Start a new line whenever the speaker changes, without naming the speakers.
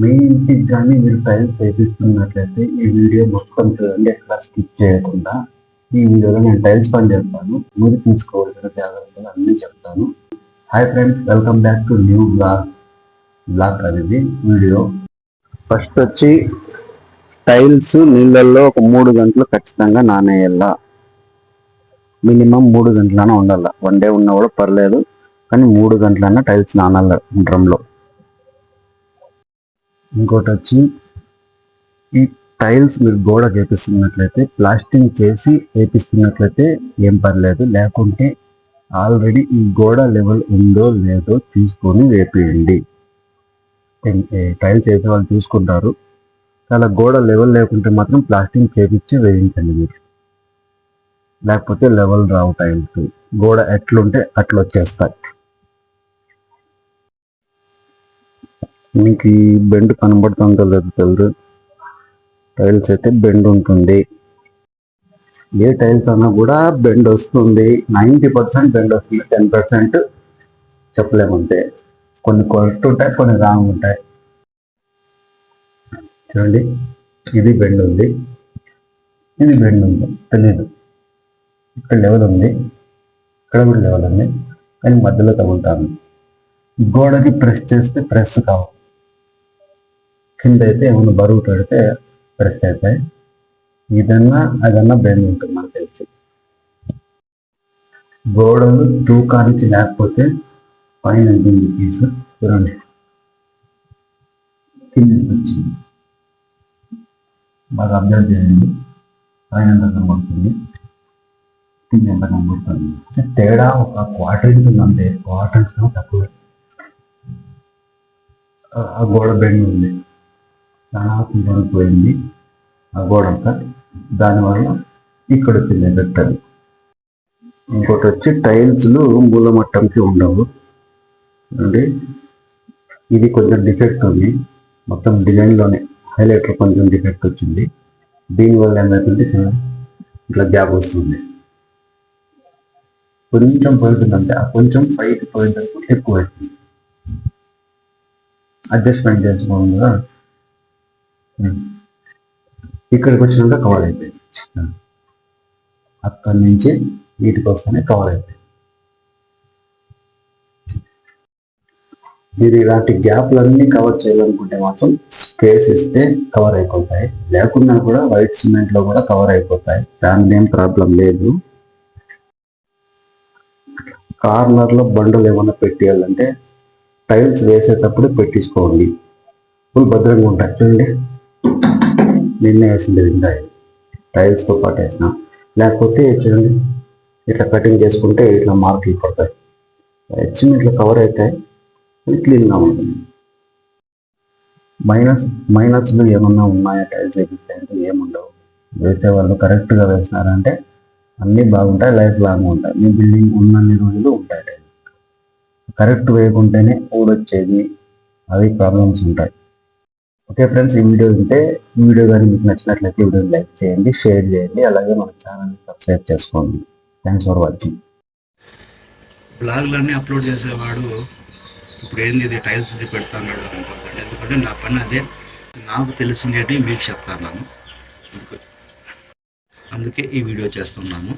మీ ఇంటికి కానీ మీరు టైల్స్ వేపిస్తున్నట్లయితే ఈ వీడియో మొత్తం చూడండి ఎక్కడ స్కిప్ చేయకుండా. ఈ వీడియోలో నేను టైల్స్ పని చెప్తాను మీరు తీసుకోవాల్సిన జాగ్రత్తలు అన్నీ చెప్తాను. Hi friends welcome back to new blog blog అనేది వీడియో. ఫస్ట్ వచ్చి టైల్స్ నీళ్ళల్లో ఒక మూడు గంటలు ఖచ్చితంగా నానేయాలా? మినిమం మూడు గంటలైనా ఉండాల? వన్ డే ఉన్నా కూడా పర్లేదు. కానీ మూడు గంటలైనా టైల్స్ నానాల డ్రమ్లో. ఇంకోటి వచ్చి ఈ టైల్స్ మీరు గోడ వేపిస్తున్నట్లయితే ప్లాస్టింగ్ చేసి వేపిస్తున్నట్లయితే ఏం పర్లేదు. లేకుంటే ఆల్రెడీ ఈ గోడ లెవెల్ ఉందో లేదో చూసుకొని వేపియండి. టైల్స్ వేసే వాళ్ళు చూసుకుంటారు అలా గోడ లెవెల్ లేకుంటే మాత్రం ప్లాస్టింగ్ చేపించి వేయించండి మీరు. లేకపోతే లెవెల్ రావు టైల్స్. గోడ ఎట్లుంటే అట్లా వచ్చేస్తాయి మీకు ఈ బెండ్ కనబడుతుందో లేదో తెలియదు టైల్స్ అయితే బెండ్ ఉంటుంది. ఏ టైల్స్ అన్నా కూడా బెండ్ వస్తుంది. నైంటీ పర్సెంట్ బెండ్ వస్తుంది. టెన్ పర్సెంట్ చెప్పలేమంతే కొన్ని కరెక్ట్ ఉంటాయి కొన్ని రాంగ్ ఉంటాయి. చూడండి ఇది బెండ్ ఉంది. ఇది బెండ్ ఉంది. తెలీదు. ఇక్కడ లెవెల్ ఉంది. ఇక్కడ కూడా లెవెల్ ఉంది. కానీ మధ్యలో తగులుతాను. గోడకి ప్రెస్ చేస్తే ప్రెస్ కావు. కింద అయితే ఏమైనా బరువు పెడితే ప్రెస్ అవుతాయి ఇదన్నా అదన్నా బెండ్ ఉంటుంది మనకు తెలిసి. గోడలు తూకానికి లేకపోతే పైన ఉంటుంది పీస్ చూడండి. కింద వచ్చింది. బాగా అబ్జర్వ్ చేయండి. పైన ఎంత కనబడుతుంది? కింద ఎంత కనబడుతుంది? తేడా ఒక క్వార్టర్ ఉందంటే క్వార్టర్స్ తక్కువ. ఆ గోడ బెండ్ ఉంది. చాలా పోయింది ఆ గోడంతా దానివల్ల ఇక్కడ వచ్చింది ఎఫెక్ట్ అది ఇంకోటి వచ్చి టైల్స్లు మూలమట్టంకి ఉండవు. అంటే ఇది కొంచెం డిఫెక్ట్ ఉంది. మొత్తం డిజైన్లోనే హైలైటర్ కొంచెం డిఫెక్ట్ వచ్చింది. దీనివల్ల ఏమవుతుంది ఇట్లా గ్యాప్ వస్తుంది. కొంచెం పోతుందంటే ఆ కొంచెం పైకి పోయేటప్పుడు ఎక్కువ అవుతుంది అడ్జస్ట్మెంట్ చేసుకోవడం కూడా ఇక్కడికి వచ్చినాక కవర్ అయిపోయింది. అక్కడి నుంచి వీటికి వస్తేనే కవర్ అయిపోయింది. మీరు ఇలాంటి గ్యాప్లన్నీ కవర్ చేయాలనుకుంటే మాత్రం స్పేస్ ఇస్తే కవర్ అయిపోతాయి. లేకున్నా కూడా వైట్ సిమెంట్లో కూడా కవర్ అయిపోతాయి. దాని ఏం ప్రాబ్లం లేదు. కార్నర్లో బండలు ఏమైనా పెట్టేయాలంటే టైల్స్ వేసేటప్పుడు పెట్టించుకోండి. ఫుల్ భద్రంగా ఉంటాయి. చూడండి. నిన్న వేసింది ఇంకా టైల్స్తో పాటు వేసిన లేకపోతే చూడండి ఇట్లా కటింగ్ చేసుకుంటే ఇట్లా మార్కులు పడతాయి. చిన్న ఇట్లా కవర్ అవుతాయి అది క్లీన్గా ఉంటుంది. మైనస్ మైనస్లు ఏమన్నా ఉన్నాయా టైల్స్ వేపిస్తే అంటే ఏముండవు. వేసే వాళ్ళు కరెక్ట్గా వేసినారంటే అన్నీ బాగుంటాయి లైఫ్ లాంగ్ ఉంటాయి. మీ బిల్డింగ్ ఉన్నన్ని రోజులు ఉంటాయి టైల్స్. కరెక్ట్ వేయకుంటేనే ఊడొచ్చేది అవి ప్రాబ్లమ్స్ ఉంటాయి. ఓకే ఫ్రెండ్స్ ఈ వీడియో ఉంటే ఈ వీడియో కానీ మీకు నచ్చినట్లయితే వీడియోని లైక్ చేయండి షేర్ చేయండి అలాగే మన ఛానల్ని సబ్స్క్రైబ్ చేసుకోండి. థ్యాంక్స్ ఫర్ వాచింగ్
బ్లాగ్లన్నీ అప్లోడ్ చేసేవాడు ఇప్పుడు ఏంది ఇది టైల్స్ ఇది పెడతాను ఎందుకంటే నా పని అదే నాకు తెలిసినవి మీకు చెప్తాను అందుకే ఈ వీడియో చేస్తున్నాను.